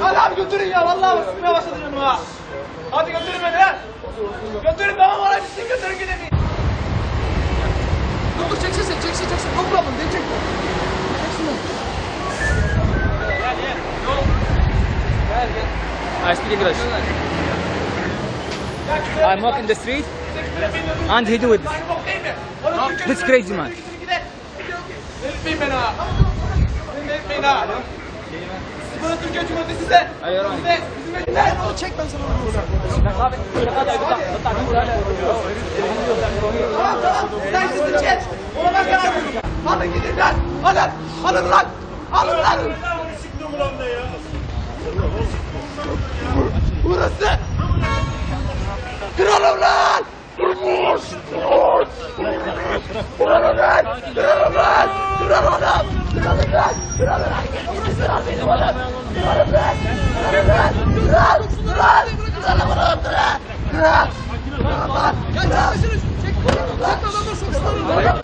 Hadi abi götürün ya vallahi sıkmaya başladı canım ha. Hadi götürün beni ha. Götürün tamam oraya bitsin götürün gidin. Dur dur çeksin sen çeksin çeksin. No problem değil çek. I speak English. I'm walking in the street and he do it. That's crazy man. Beni ha. Bana Türkiye Cumhuriyeti size. Hayır. Size. Bizim ülkeler. Çek ben sana bunu. Tamam tamam. Sen şimdi geç. Ona ben karar veririm. Alın gidin lan. Alın. Alın lan. Alın lan. Burası. Kralım lan. Kralım lan. Kralım lan. Kralım lan. Kralım lan. Kralım lan. Kral benim adam. Kralım lan. Kralım lan. Kral. Kral. Kralım lan. Kral. Kral. Kral. Kralım lan. Kral.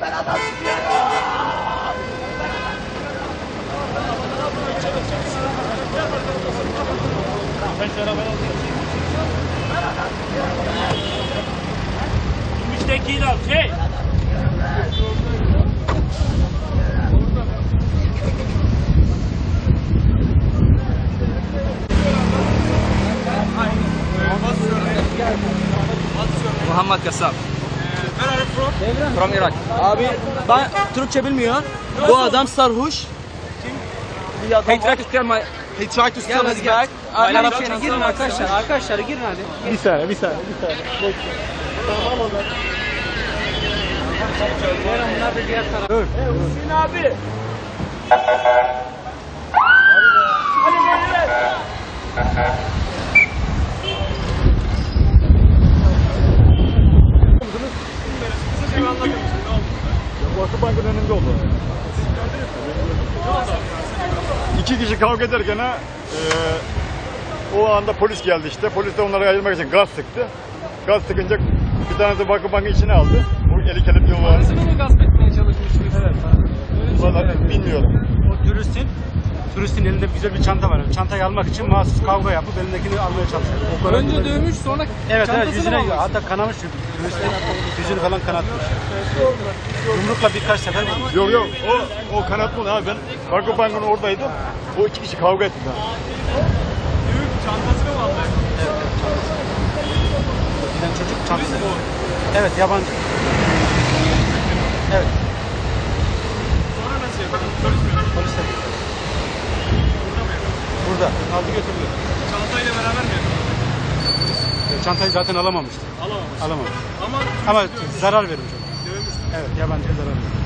Ben adam tutuyorum. Müştekiyle al şey. Muhammed Kasap. From Iraq. Abi ben Türkçe bilmiyor. Bu adam sarhoş. He tried to steal my He tried to steal his bag. Arkadaşlar girin arkadaşlar. Arkadaşlar girin hadi. Bir saniye, bir saniye, bir saniye. Hüseyin abi. Vakıf Bank'ın önünde oldu. İki kişi kavga ederken e, o anda polis geldi işte. Polis de onları ayırmak için gaz sıktı. Gaz sıkınca bir tanesi Vakıf Bank'ın içine aldı. Bu eli kelepçeli olan. Beni gasp etmeye çalışmışsınız. Evet. Vallahi bilmiyorum. O turistin turistin elinde güzel bir çanta var. Çantayı almak için mahsus kavga yapıp elindekini almaya çalışıyor. Önce dövmüş sonra Evet evet çantasını yüzüne mı almış? hatta kanamış turistin yüzünü falan kanatmış. Yumrukla birkaç sefer vurmuş. Yok yok o, o kanat mı abi ben Vakıf Bank'ın oradaydım. O iki kişi kavga etti. daha. Giden çocuk çantası. Evet yabancı. Evet. Polis de burada. Aldı götürdü. Çantayla beraber mi? E, Çantayı zaten alamamıştı. Alamamış. Alamamış. Ama, Ama zarar vermiş. Dövmüş. Evet yabancıya zarar vermiş.